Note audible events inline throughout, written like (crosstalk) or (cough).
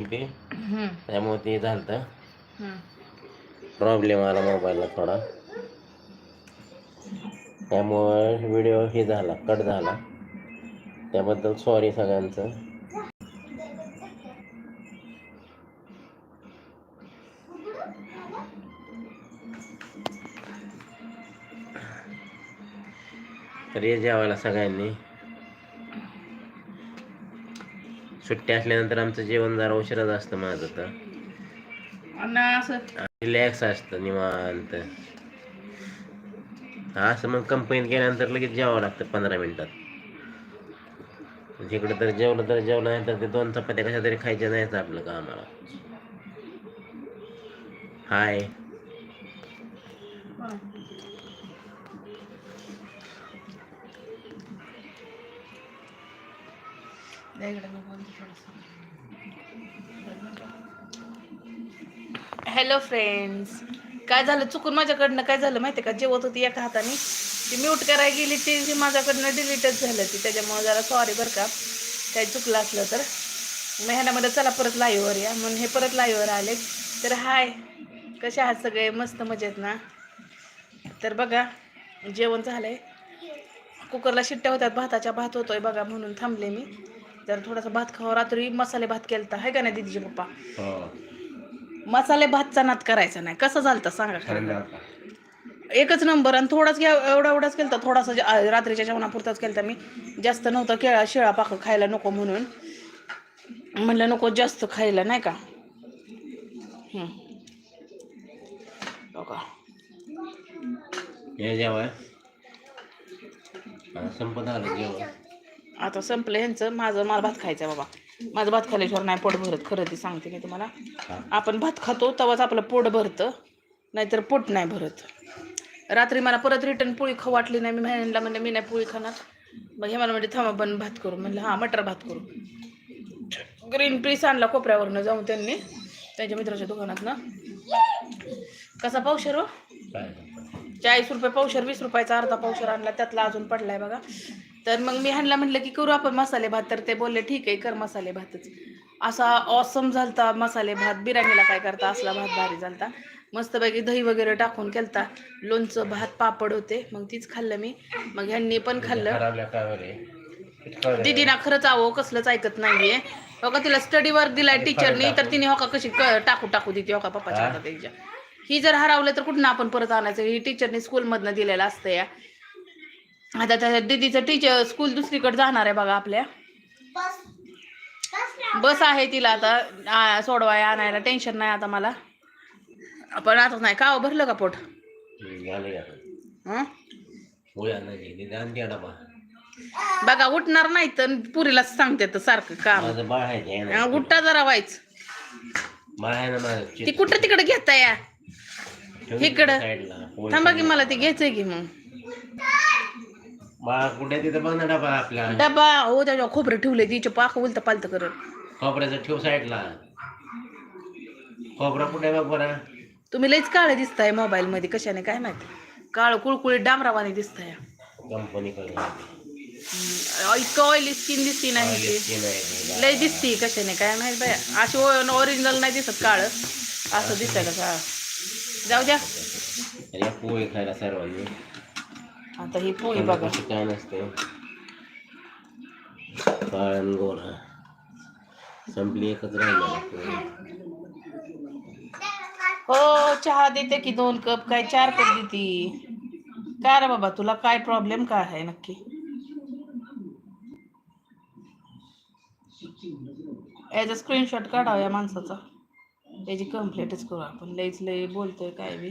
हम्म, त्यामुळे ते झालं. प्रॉब्लेम आला मोबाईलला थोडा. त्यामुळे व्हिडिओ हे झाला कट झाला. त्याबद्दल सॉरी सगळ्यांचं. तर ये जेवायला सगळ्यांनी. सुट्टी असल्यानंतर आमचं जेवण जरा उशिराच असतं माझं तर. रिलॅक्स असतं निवांत. असं मग कंपनीत गेल्यानंतर लगेच जेवावं लागतं पंधरा मिनिटात. तिकडे तर जेवलं तर जेवलं नाही तर ते दोन चपात्या कशा तरी खायच्या नाहीच आपलं कामाला. हाय हॅलो फ्रेंड्स काय झालं? चुकून माझ्याकडनं काय झालं माहिती का? जेवत होती एका हाताने. ती म्यूट करायला गेली ती माझ्याकडनं डिलीटच झालं ती. त्याच्यामुळे जरा सॉरी बरं का. काही चुकलं असलं तर. महिन्यामध्ये चला परत लाईव्हवर या. म्हणून हे परत लाईव्हवर आले. तर हाय. कसे आहात सगळे? मस्त मजेत ना? तर बघा जेवण झालं आहे कुकरला शिट्ट्या होतात भाताच्या भात होतोय बघा म्हणून थांबले मी. तर थोडासा भात खावा. रात्री मसाले भात केलता. आहे का नाही दिदीचे पप्पा? मसाले भातचा नाद करायचा नाही. कसं झालं सांगा खरं एकच नंबर आणि थोडाच घ्या एवढा एवढाच केलता. थोडासा जे- आ, रात्रीच्या जेवणापुरताच केलता मी. जास्त नव्हतं केळा शिळा पाक खायला नको म्हणून. म्हणलं नको जास्त खायला नाही का. बघा. हे संपत आलं जेवण. आता संपलं ह्यांचं. माझं मला भात खायचं आहे बाबा. माझं भात खाल्ल्याशिवाय नाही पोट भरत खरं ती सांगते मी तुम्हाला. आपण भात खातो तेव्हाच आपलं पोट भरतं नाहीतर पोट नाही भरत. रात्री मला परत रिटर्न पोळी खाऊ वाटली नाही. मी म्हणला म्हणजे मी नाही पोळी खाणार. मग हे मला म्हणजे थांबा पण भात करू. म्हणलं हां मटर भात करू. ग्रीन पीस आणला कोपऱ्यावरनं जाऊन त्यांनी त्यांच्या मित्राच्या दुकानातनं. कसा पावशर हो? चाळीस रुपये पावशर वीस रुपयाचा अर्धा पावशर आणला. त्यातला अजून पडलाय बघा. तर मग मी ह्यांना म्हटलं की करू आपण मसाले भात. तर ते बोलले ठीक आहे कर मसाले भातच. असा ऑसम झालता मसाले भात. बिर्याणीला काय करता असला भात भारी झालता. मस्तपैकी दही वगैरे टाकून केलता. लोणचं भात पापड होते. मग तीच खाल्लं मी. मग ह्यांनी पण खाल्लं. दीदीना खरंच आहो कसलंच ऐकत नाहीये. हो का तिला स्टडी वर्क दिलाय टीचरनी तर तिने हो का कशी टाकू टाकू देते हो का पप्पाच्या हातात ही जर हरवलं तर कुठं आपण परत आणायचं? ही टीचरनी स्कूलमधनं दिलेलं असतं या. आता त्या दीदीचं टीचर स्कूल दुसरीकडे जाणार आहे बघा आपल्या. बस आहे तिला आता सोडवाय आणायला टेन्शन नाही आता मला. पण आता नाही का हो, भरलं का पोट? हं? बघा उठणार नाही तर पुरीला सांगते तर सारखं काम. माझं बाळ आहे ते आहे ना. अं, उठता जरा व्हायच ती कुठं तिकडे घेता या इकडं. थांबा की मला ते घ्यायचंय की मग. बाळ कुठे तिथं बघ ना डबा आपला. डबा हो त्याच्या खोबरे ठेवले तिचे पाक उलत पालत करत. खोबऱ्याचं ठेव साईडला. खोबरा कुठे बघ बरं? तुम्ही लईच काळे दिसताय मोबाईल मध्ये कशाने काय माहिती? काळ कुळकुळीत डांबरावाने दिसताय. इतकं ऑइली स्किन दिसती नाही ती. लय दिसती कशाने काय माहीत बाय अशी ओरिजिनल नाही दिसत काळ. असं का काळ जाऊ द्या. पोळी खायला सर्वांनी. आता ही पोळी बघा. काय नसते. काळण गोरा संपली एकच राहिली हो चहा देते की दोन कप काय चार कप देते? काय रे बाबा तुला काय प्रॉब्लेम काय आहे नक्की? याचा स्क्रीनशॉट काढावा या माणसाचा. याची कंप्लेंटच करू आपण. लईच लई बोलतोय काय बी.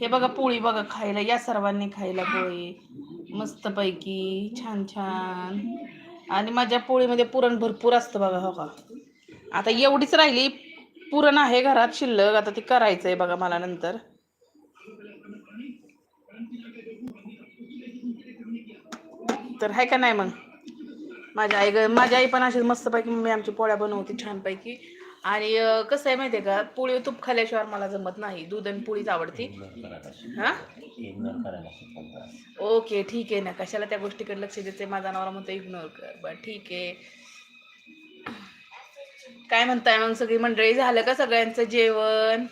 हे बघा पोळी बघा खायला या सर्वांनी खायला पोळी. मस्तपैकी छान छान. आणि माझ्या पोळीमध्ये पुरण भरपूर असतं बघा हो का? आता एवढीच राहिली पुरण आहे घरात शिल्लक आता ती करायचंय बघा मला नंतर. तर आहे का नाही मग? माझ्या आई ग- माझी आई पण अशीच मस्तपैकी मम्मी आमची पोळ्या बनवते छानपैकी. आणि कसं आहे माहितीये का पोळी तूप खाल्ल्याशिवाय मला जमत नाही. दूध आणि पोळीच आवडती. हा ओके ठीक आहे ना. कशाला त्या गोष्टीकडे लक्ष द्यायचंय माझा नवरा म्हणतो इग्नोर कर. बरं ठीक आहे. काय म्हणताय मग सगळी? मंडळी झालं का सगळ्यांचं जेवण?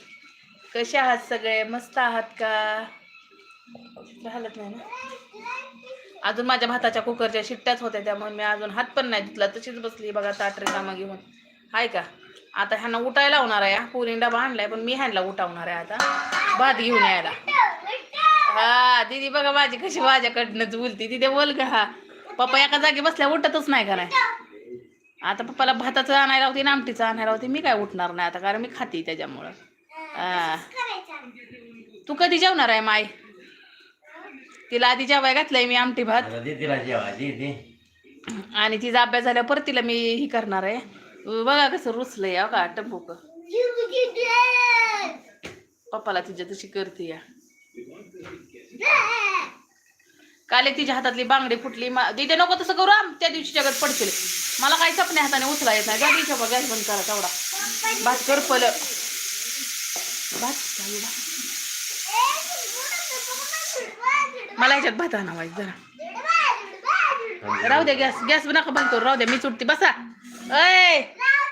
कसे आहात सगळे? मस्त आहात का? झालंच नाही ना? अजून माझ्या भाताच्या कुकरच्या शिट्ट्याच होत्या त्यामुळे मी अजून हात पण नाही धुतला. तशीच बसली. बघा ताटरे कामं घेऊन. हाय का? आता ह्यांना उठायला लावणार आहे. पुरी डबा आणलाय पण मी ह्यांना उठावणार आहे आता. भात घेऊन यायला. हा दीदी बघा माझी कशी माझ्याकडनंच बोलती तिथे बोल का हा. पप्पा एका जागी बसल्या उठतच नाही का नाही? आता पप्पाला भाताचं आणायला होती आमटीचं आणायला होती. मी काय उठणार नाही आता कारण मी खाते त्याच्यामुळं. हा. तू कधी जेवणार आहे माय तिला आधी जेवाय घातलंय मी आमटी भात. आणि तिचा अभ्यास झाल्यावर परत तिला मी ही करणार आहे. बघा कसं रुचलंय या का टंबूक पप्पाला तिच्या तशी करते या. काल तिच्या हातातली बांगडी फुटली मा- तिथे नको तसं करू आम त्या दिवशी जगत पडशील. मला काही चपण्या हाताने उचला येत नाही. गाडी गॅस बंद करा तेवढा. भात करपल भात भात. मला ह्याच्यात भात आणावायचं जरा. राहू दे गॅस गॅस नका बंद करू राहू द्या मी सुटते बसा. अय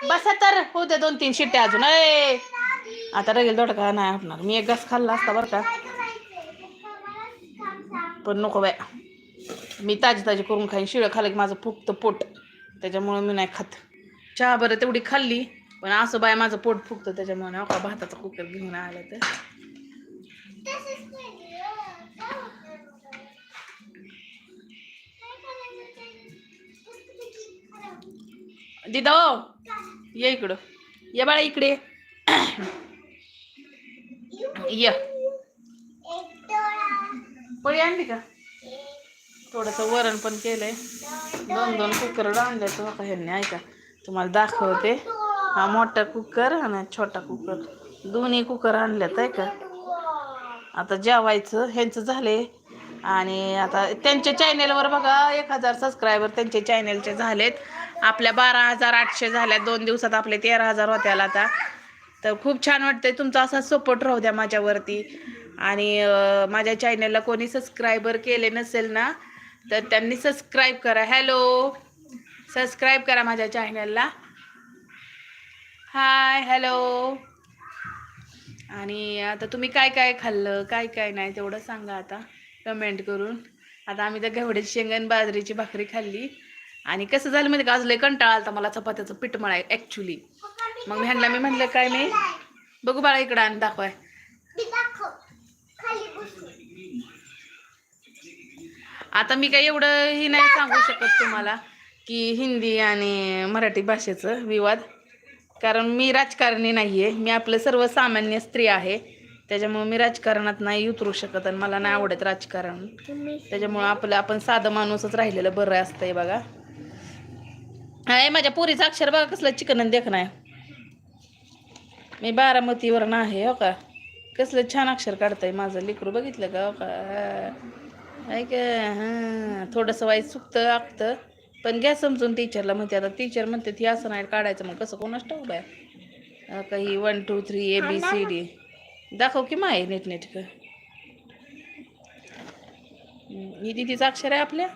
बसा तर. होऊ दे दोन तीन शिट्ट्या अजून. अय आता रगेल दोडका नाही आपणार मी एक घास खाल्ला असता बरं का. पण नको बाय मी ताजी ताजी करून खाईन. शिळं खाल्लं की माझं फुगतं पोट. त्याच्यामुळं मी नाही खात. चहा बरं तेवढी खाल्ली पण असं बाय माझं पोट फुगतं त्याच्यामुळे हो भाताचा कुकर घेऊन आलं तर. दिदा ये इकडं. ये बाळा इकडे. ये. पळी आणली का? थोडंसं वरण पण केलंय. दोन दोन कुकर आणले तो का ह्यांनी ऐका. तुम्हाला दाखवते. हा मोठा कुकर आणि छोटा कुकर. दोन्ही कुकर आणल्यात आहे का आता जेवायचं ह्यांचं झाले आणि आता त्यांच्या चॅनेलवर बघा एक हजार सबस्क्रायबर त्यांचे चॅनेलचे झालेत. आपल्या बारा हजार आठशे झाल्या. दोन दिवसात आपले तेरा हजार होत्याला आता. तर खूप छान वाटतंय तुमचा असा सपोर्ट राहू द्या माझ्यावरती. आणि माझ्या चॅनलला कोणी सबस्क्रायबर केले नसेल ना तर त्यांनी सबस्क्राईब करा. हॅलो सबस्क्राईब करा माझ्या चॅनलला हाय हॅलो आणि आता तुम्ही काय काय खाल्लं? काय काय नाही तेवढं सांगा आता. कमेंट करून. आता आम्ही तर घेवड्याची शेंगण बाजरीची भाकरी खाल्ली. आणि कसं झालं माहिती का? आज लय कंटाळा आलता मला चपात्याचं पीठ मळाय ॲक्च्युली मग मी ह्यांना मी म्हणलं काय मी? बघू बाळा इकडं आणि दाखवाय. आता मी काय एवढं ही नाही सांगू शकत तुम्हाला की हिंदी आणि मराठी भाषेचं विवाद. कारण मी राजकारणी नाही आहे मी आपलं सर्वसामान्य स्त्री आहे. त्याच्यामुळं मी राजकारणात नाही उतरू शकत आणि मला नाही आवडत राजकारण. त्याच्यामुळं आपलं आपण साधं माणूसच राहिलेलं बरं असतंय बघा. आहे माझ्या पोरीचं अक्षर बघा कसलं चिकन देख नाही मी बारामतीवर आहे हो का? कसलं छान अक्षर काढतंय माझं. लेकरू बघितलं का हो का? ऐक हां. थोडंसं वाईट चुकतं आखतं पण घ्या समजून टीचरला म्हणते आता टीचर म्हणते ती असं नाही काढायचं. मग कसं कोणाच ठाऊक आहे काही one two three A B C D दाखव की माय नीट नीट का ही दिदीचं अक्षर आहे आपल्या?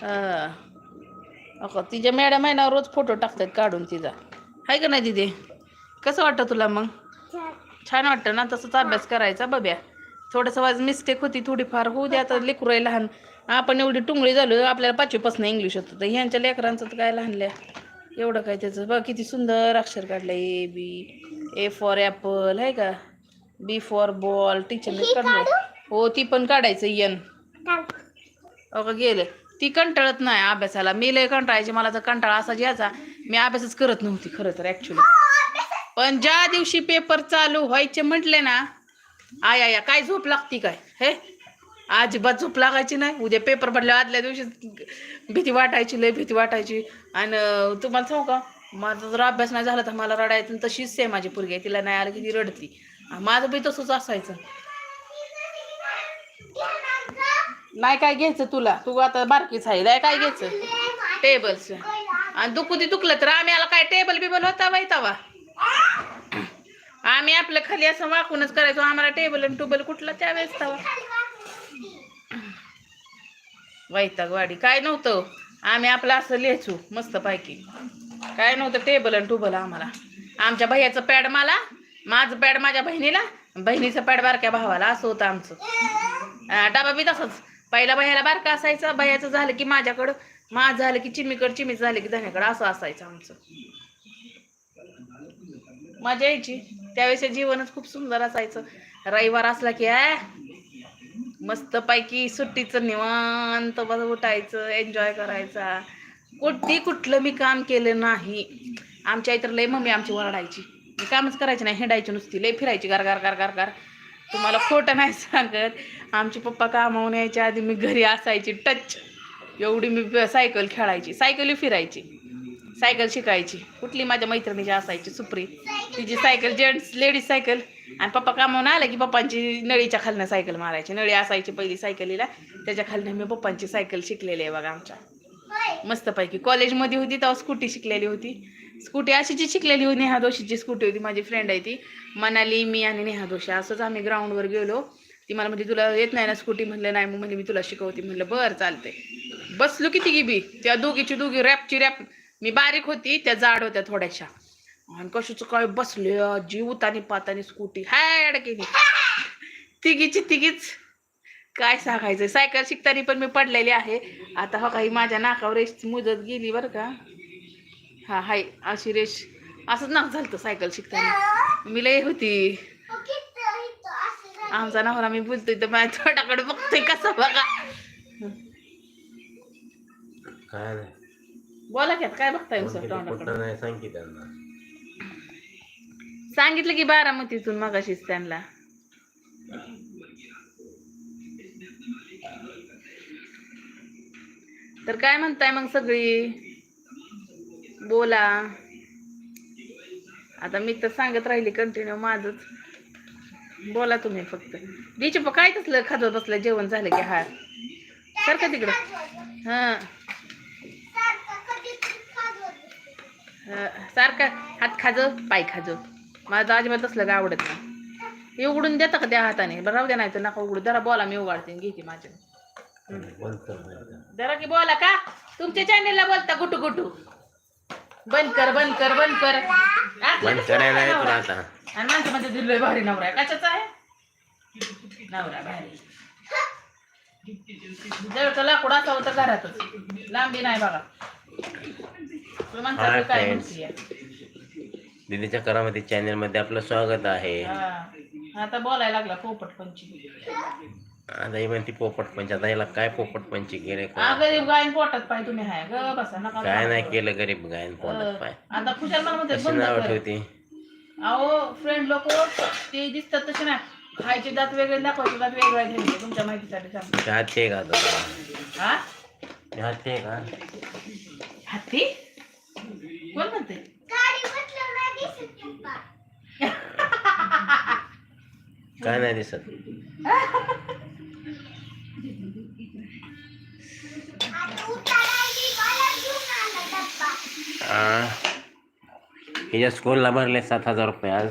हां. अगं तिच्या मॅडम आहे ना रोज फोटो टाकतात काढून तिचा. आहे का नाही दिदी? कसं वाटतं तुला मग? छान वाटतं ना तसंच अभ्यास करायचा बघ्या थोडंसं वाज मिस्टेक होती थोडीफार. होऊ द्या आता लेकरू आहे लहान. आपण एवढी टुंगळी झालो आपल्याला पाचवीपासून इंग्लिश होतं तर ह्यांच्या लेकरांचं तर काय लहानल्या एवढं काय त्याचं. बघ किती सुंदर अक्षर काढलं A B A for Apple आहे का? बी फॉर बॉल टीचरने काढलं हो ती पण काढायचं यन अगं गेलं. ती कंटाळत नाही अभ्यासाला. मी लय कंटाळायची मला तर कंटाळा असा यायचा. मी अभ्यासच करत नव्हती खरं तर ऍक्च्युली पण ज्या दिवशी पेपर चालू व्हायचे म्हटले ना आया या काय झोप लागती काय? हे? अजिबात झोप लागायची नाही. उद्या पेपर भरल्या आदल्या दिवशी भीती वाटायची लय भीती वाटायची. आणि तुम्हाला सांगू का? माझा जर अभ्यास नाही झाला तर मला रडायचं आणि तशीच आहे माझी पोरगी आहे. तिला नाही आलं की ती रडती. माझं बी तसंच असायचं. नाही काय घ्यायचं तुला? तू आता बारकीच आहे नाही काय घ्यायचं? टेबलच आणि दुखू ती दुखलं तर आम्ही आला काय टेबल बिबल होता माहिती आम्ही आपलं खाली असं वाकूनच करायचो आम्हाला टेबल आणि टुबल कुठला त्यावेळेस तवा? वैताग वाडी काय नव्हतं? आम्ही आपलं असं लिहायचो मस्त पैकी. काय नव्हतं टेबल आणि टुबल आम्हाला. आमच्या भैयाचं पॅड मला माझं पॅड माझ्या बहिणीला बहिणीचं पॅड बारक्या भावाला असं होतं आमचं. डबा बी तसंच. पहिला भैयाला बारका असायचा भयाचं झालं की माझ्याकडं माझं झालं की चिमीकडं चिमीच झालं की धन्याकडं असं असायचं आमचं. मजा यायची. त्यावेळेस जीवनच खूप सुंदर असायचं. रविवार असला की आय मस्त पैकी सुट्टीचं निवांत बस उठायचं एन्जॉय करायचा. कुठे कुठलं मी काम केलं नाही. आमच्या इतर लय मम्मी आमची ओरडायची. मी कामच करायची नाही हिंडायची नुसती लय फिरायची गार गार गार गार गार तुम्हाला खोटं नाही सांगत. आमचे पप्पा कामावून यायच्या आधी मी घरी असायची टच. एवढी मी सायकल खेळायची सायकली फिरायची सायकल शिकायची. कुठली माझ्या मैत्रिणीची असायची सुप्री. तिची सायकल जेंट्स लेडीज सायकल. आणि पप्पा कामावून आलं की पप्पांची नळीच्या खालनं सायकल मारायची. नळी असायची पहिली सायकलीला. त्याच्या खालनं मी पप्पांची सायकल शिकलेली आहे बघा आमच्या. मस्तपैकी. कॉलेजमध्ये होती तेव्हा स्कूटी शिकलेली होती. स्कूटी अशीची शिकलेली होती नेहा दोशीची स्कूटी होती माझी फ्रेंड आहे ती. मनाली मी आणि नेहा दोशी असंच आम्ही ग्राउंडवर गेलो. ती मला म्हणजे तुला येत नाही ना स्कूटी म्हणलं नाही. मग म्हणजे मी तुला शिकवते. म्हणलं बरं चालते बसलो किती गिबी त्या दोघीची दोघी रॅपची रॅप मी बारीक होती त्या जाड होत्या थोड्याशा. आणि कशाचं काय बसले जीव उतानी पातानी स्कूटी हाय केली तिघीची तिघीच. काय सांगायचं सायकल शिकताना पण मी पडलेली आहे. आता हो काही माझ्या नाकावर मुदत गेली बरं का. हा हाय अशी रेश. असंच नाक झालं सायकल शिकताना. मी लय होती. आमचा नवरा मी बोलतोय तर माझ्या तोंडाकडे बघतोय कसं बघा. काय बोला की आता काय बघताय तोंडाकडे? सांगितलं की बारामतीतून मगाशीच त्यांना. तर काय म्हणताय मग सगळी? बोला. आता मी तर सांगत राहिली कंटिन्यू माझच. बोला तुम्ही फक्त. बीच काय तसलं खात बसलं? जेवण झालं की हा सारखं तिकडं? हां. सारखं हात खाजं पाय खाजं माझं अजिबात असलं काय आवडत नाही. हे उघडून देता का त्या हाताने? बरं राहू द्या नाही तर नका उघडू. जरा बोला मी उघडते घेते माझ्या. जरा की बोला का? तुमच्या चॅनेलला बोलता गुटू गुटू. बंद कर बंद कर बंद कर. बंद करायला आहे? तुला आता. आणि माणसं मध्ये दिलोय भारी नवरा. आहे कशाचा आहे? नवरा भारी. जवळचं लाकूड असावं तर घरातच. लांबी नाही बघा. तुला काय. म्हणते दीदीच्या करामती चॅनलमध्ये आपलं स्वागत आहे. आता बोलायला लागला पोपट पंची आता ही म्हणते पोपट पंच आता याला काय पोपट पंची केले गरीब गायन पोटात पाय तुम्ही हाय ग बसा नका काय नाही केलं गरीब गायन पोटात पाय. आता खुशाल मला म्हणते कशी बंद नाव कर. ठेवती? अहो फ्रेंड लोक ते दिसतात तसे ना खायचे दात वेगळे दाखवायचे दात वेगळे तुमच्या माहितीसाठी सांगतो. हात का आता हा? हात का? हत्ती कोण म्हणते काय नाही दिसत. (laughs) हिच्या स्कूलला भरले सात हजार रुपये आज.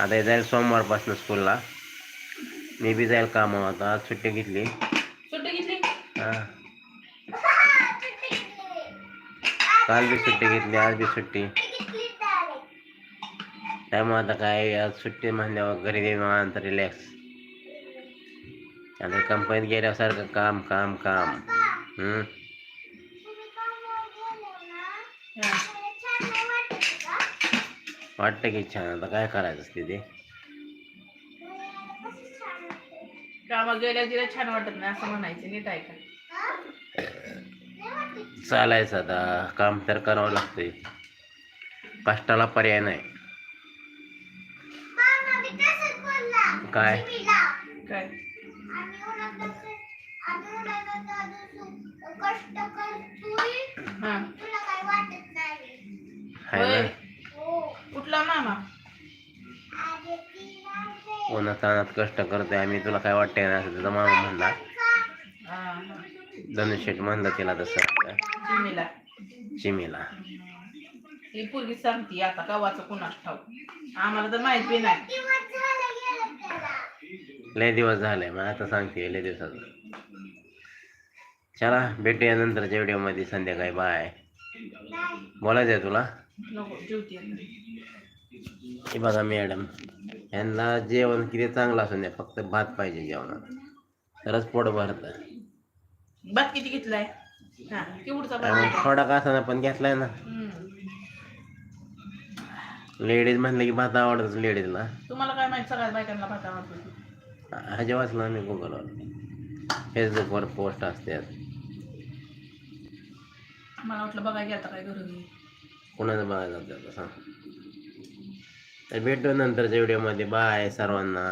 आता हे जाईल सोमवारपासून स्कूलला मी बी जाईल कामावर आता आज सुट्टी घेतली. सुट्टी घेतली? हा. काल बी सुट्टी घेतली आज बी सुट्टी. त्यामुळे आता काय आज सुट्टी म्हणल्यावर घरी निवांत रिलॅक्स आता कंपनीत गेल्यासारखं काम काम काम हम्म हा. वाटतं की छान. आता काय करायचं असते ते कामात गेल्या छान वाटत नाही असं म्हणायचं नीट आहे का? चालायचं आता. काम तर करावं लागतंय. कष्टाला पर्याय नाही. काय? काय? हा. होय. ना. उन्हात कष्ट करतोय आम्ही तुला काय वाटतंय ना असं तुझा मामा म्हणला. धनुष्यट म्हणलं तिला तसं. चिमीला. ही पूर्वी सांगती आता गावाचं कुणाच ठाऊ आम्हाला तर माहीत नाही. लय दिवस झाले मग आता सांगते लय दिवसाचं. चला भेटूया नंतरच्या व्हिडिओमध्ये संध्याकाळी बाय. बोलायचं आहे तुला? नको जेवते हे बघा मॅडम. यांना जेवण किती चांगलं असून द्या फक्त भात पाहिजे जेवणात. तरच पोट भरतं. भात किती घेतलाय? हा केवढचा भात. आणि घेतलाय? थोडा का असा पण घेतलाय ना. हम्म. लेडीज म्हणलं की भात आवडतच लेडीजला. तुम्हाला काय माहीत सगळ्या बायकांना भात आवडतो ह्याच्या वाचलं आम्ही गुगलवर फेसबुकवर पोस्ट असतात. मला वाटलं बघायला गेलता काय घरून कुणाचं बघायचं आपल्याला सांग. तर भेटू नंतरच्या व्हिडिओमध्ये बाय सर्वांना.